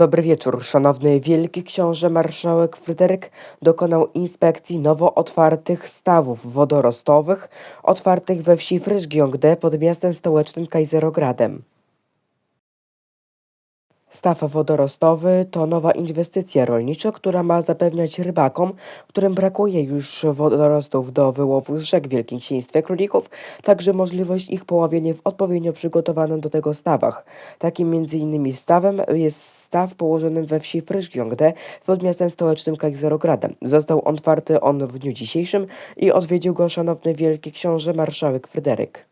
Dobry wieczór, szanowny wielki książę marszałek Fryderyk dokonał inspekcji nowo otwartych stawów wodorostowych otwartych we wsi Fryszgiongde pod miastem stołecznym Kajzerogradem. Staw wodorostowy to nowa inwestycja rolnicza, która ma zapewniać rybakom, którym brakuje już wodorostów do wyłowu z rzek w Wielkim Księstwie Królików, także możliwość ich poławienia w odpowiednio przygotowanym do tego stawach. Takim między innymi stawem jest staw położony we wsi Fryszgiongde pod miastem stołecznym Kajzerogradem. Został on otwarty on w dniu dzisiejszym i odwiedził go szanowny wielki książę marszałek Fryderyk.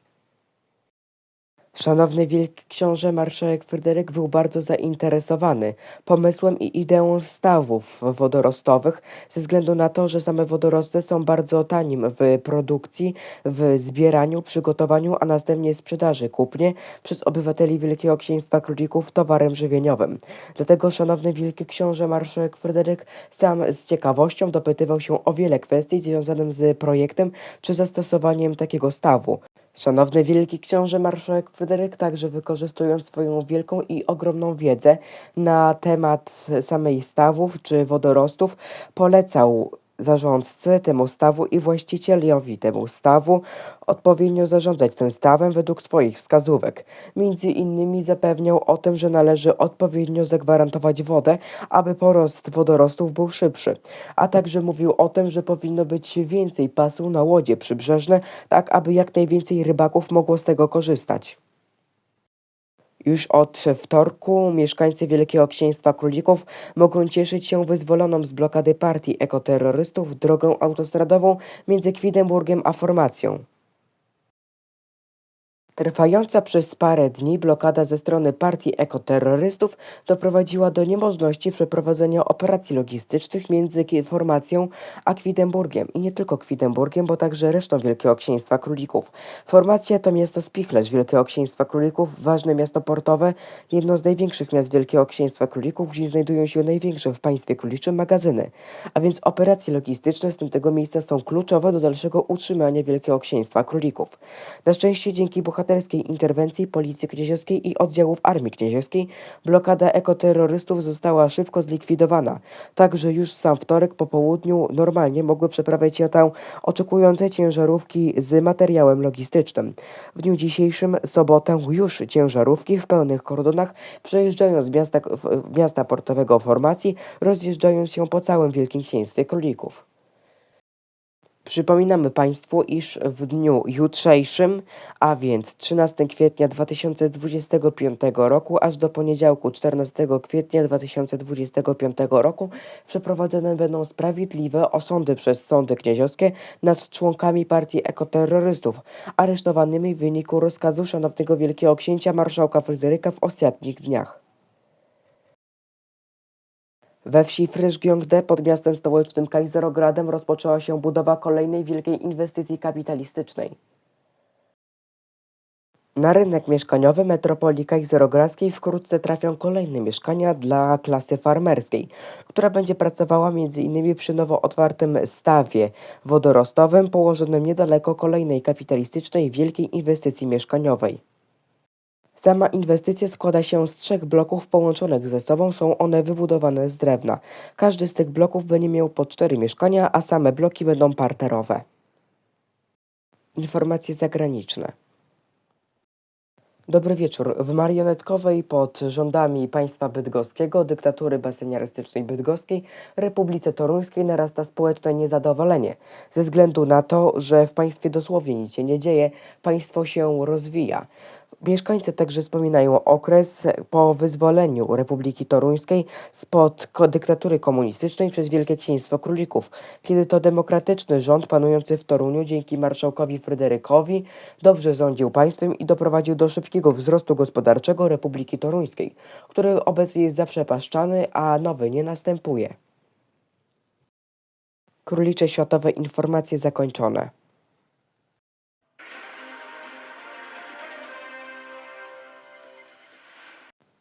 Szanowny Wielki Książę Marszałek Fryderyk był bardzo zainteresowany pomysłem i ideą stawów wodorostowych ze względu na to, że same wodorosty są bardzo tanim w produkcji, w zbieraniu, przygotowaniu, a następnie sprzedaży kupnie przez obywateli Wielkiego Księstwa Królików towarem żywieniowym. Dlatego Szanowny Wielki Książę Marszałek Fryderyk sam z ciekawością dopytywał się o wiele kwestii związanych z projektem czy zastosowaniem takiego stawu. Szanowny Wielki Książę Marszałek Fryderyk także wykorzystując swoją wielką i ogromną wiedzę na temat samej stawów czy wodorostów, polecał zarządcy temu stawu i właścicielowi temu stawu odpowiednio zarządzać tym stawem według swoich wskazówek. Między innymi zapewniał o tym, że należy odpowiednio zagwarantować wodę, aby porost wodorostów był szybszy, a także mówił o tym, że powinno być więcej pasu na łodzie przybrzeżne, tak aby jak najwięcej rybaków mogło z tego korzystać. Już od wtorku mieszkańcy Wielkiego Księstwa Królików mogą cieszyć się wyzwoloną z blokady partii ekoterrorystów drogą autostradową między Kwidemburgiem a formacją. Trwająca przez parę dni blokada ze strony partii ekoterrorystów doprowadziła do niemożności przeprowadzenia operacji logistycznych między formacją a Kwidemburgiem i nie tylko Kwidemburgiem, bo także resztą Wielkiego Księstwa Królików. Formacja to miasto Spichlerz Wielkiego Księstwa Królików, ważne miasto portowe, jedno z największych miast Wielkiego Księstwa Królików, gdzie znajdują się największe w państwie króliczym magazyny. A więc operacje logistyczne z tego miejsca są kluczowe do dalszego utrzymania Wielkiego Księstwa Królików. Na szczęście dzięki bohaterskiej interwencji Policji Knieziowskiej i oddziałów Armii Knieziowskiej blokada ekoterrorystów została szybko zlikwidowana. Także już w sam wtorek po południu normalnie mogły przeprawiać się tam oczekujące ciężarówki z materiałem logistycznym. W dniu dzisiejszym, sobotę, już ciężarówki w pełnych kordonach przejeżdżają z miasta, miasta portowego formacji, rozjeżdżając się po całym Wielkim Księstwie Królików. Przypominamy Państwu, iż w dniu jutrzejszym, a więc 13 kwietnia 2025 roku, aż do poniedziałku 14 kwietnia 2025 roku, przeprowadzone będą sprawiedliwe osądy przez sądy knieziowskie nad członkami partii ekoterrorystów, aresztowanymi w wyniku rozkazu szanownego wielkiego księcia marszałka Fryderyka w ostatnich dniach. We wsi Fryszgiongde pod miastem stołecznym Kajzerogradem rozpoczęła się budowa kolejnej wielkiej inwestycji kapitalistycznej. Na rynek mieszkaniowy metropolii kajzerogradzkiej wkrótce trafią kolejne mieszkania dla klasy farmerskiej, która będzie pracowała m.in. przy nowo otwartym stawie wodorostowym położonym niedaleko kolejnej kapitalistycznej wielkiej inwestycji mieszkaniowej. Sama inwestycja składa się z trzech bloków połączonych ze sobą. Są one wybudowane z drewna. Każdy z tych bloków będzie miał po cztery mieszkania, a same bloki będą parterowe. Informacje zagraniczne. Dobry wieczór. W marionetkowej pod rządami państwa bydgoskiego, dyktatury baseniarystycznej bydgoskiej, Republice Toruńskiej narasta społeczne niezadowolenie ze względu na to, że w państwie dosłownie nic się nie dzieje, państwo się rozwija. Mieszkańcy także wspominają okres po wyzwoleniu Republiki Toruńskiej spod dyktatury komunistycznej przez Wielkie Księstwo Królików, kiedy to demokratyczny rząd panujący w Toruniu dzięki marszałkowi Fryderykowi dobrze rządził państwem i doprowadził do szybkiego wzrostu gospodarczego Republiki Toruńskiej, który obecnie jest zaprzepaszczany, a nowy nie następuje. Królicze Światowe informacje zakończone.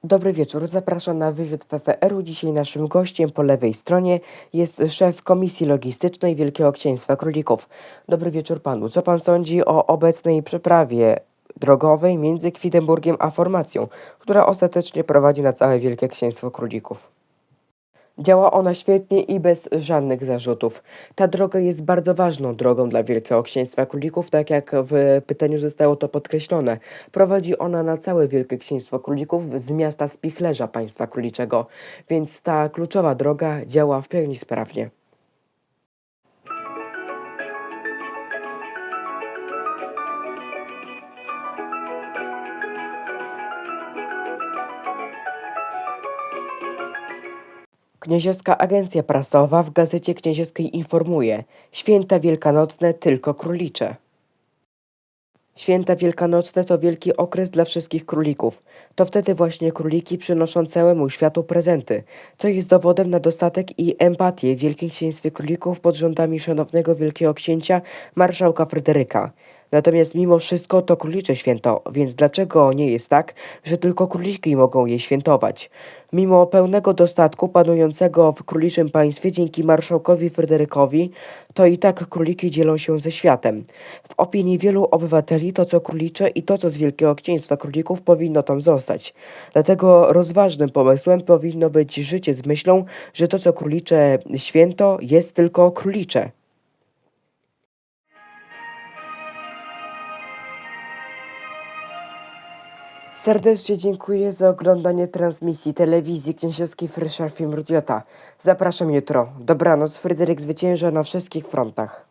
Dobry wieczór, zapraszam na wywiad PFR-u. Dzisiaj naszym gościem po lewej stronie jest szef Komisji Logistycznej Wielkiego Księstwa Królików. Dobry wieczór panu. Co pan sądzi o obecnej przeprawie drogowej między Kwittenburgiem a formacją, która ostatecznie prowadzi na całe Wielkie Księstwo Królików. Działa ona świetnie i bez żadnych zarzutów. Ta droga jest bardzo ważną drogą dla Wielkiego Księstwa Królików, tak jak w pytaniu zostało to podkreślone. Prowadzi ona na całe Wielkie Księstwo Królików z miasta Spichlerza państwa króliczego, więc ta kluczowa droga działa w pełni sprawnie. Knieziewska Agencja Prasowa w Gazecie Knieziewskiej informuje Święta Wielkanocne tylko królicze. Święta Wielkanocne to wielki okres dla wszystkich królików. To wtedy właśnie króliki przynoszą całemu światu prezenty, co jest dowodem na dostatek i empatię w Wielkim Księstwie Królików pod rządami szanownego Wielkiego Księcia marszałka Fryderyka. Natomiast mimo wszystko to królicze święto, więc dlaczego nie jest tak, że tylko króliki mogą je świętować? Mimo pełnego dostatku panującego w króliczym państwie dzięki marszałkowi Fryderykowi, to i tak króliki dzielą się ze światem. W opinii wielu obywateli to co królicze i to co z Wielkiego Księstwa Królików powinno tam zostać. Dlatego rozważnym pomysłem powinno być życie z myślą, że to co królicze święto jest tylko królicze. Serdecznie dziękuję za oglądanie transmisji telewizji Kniesiowskiej Frysza Film Rudiota. Zapraszam jutro. Dobranoc, Fryderyk zwycięża na wszystkich frontach.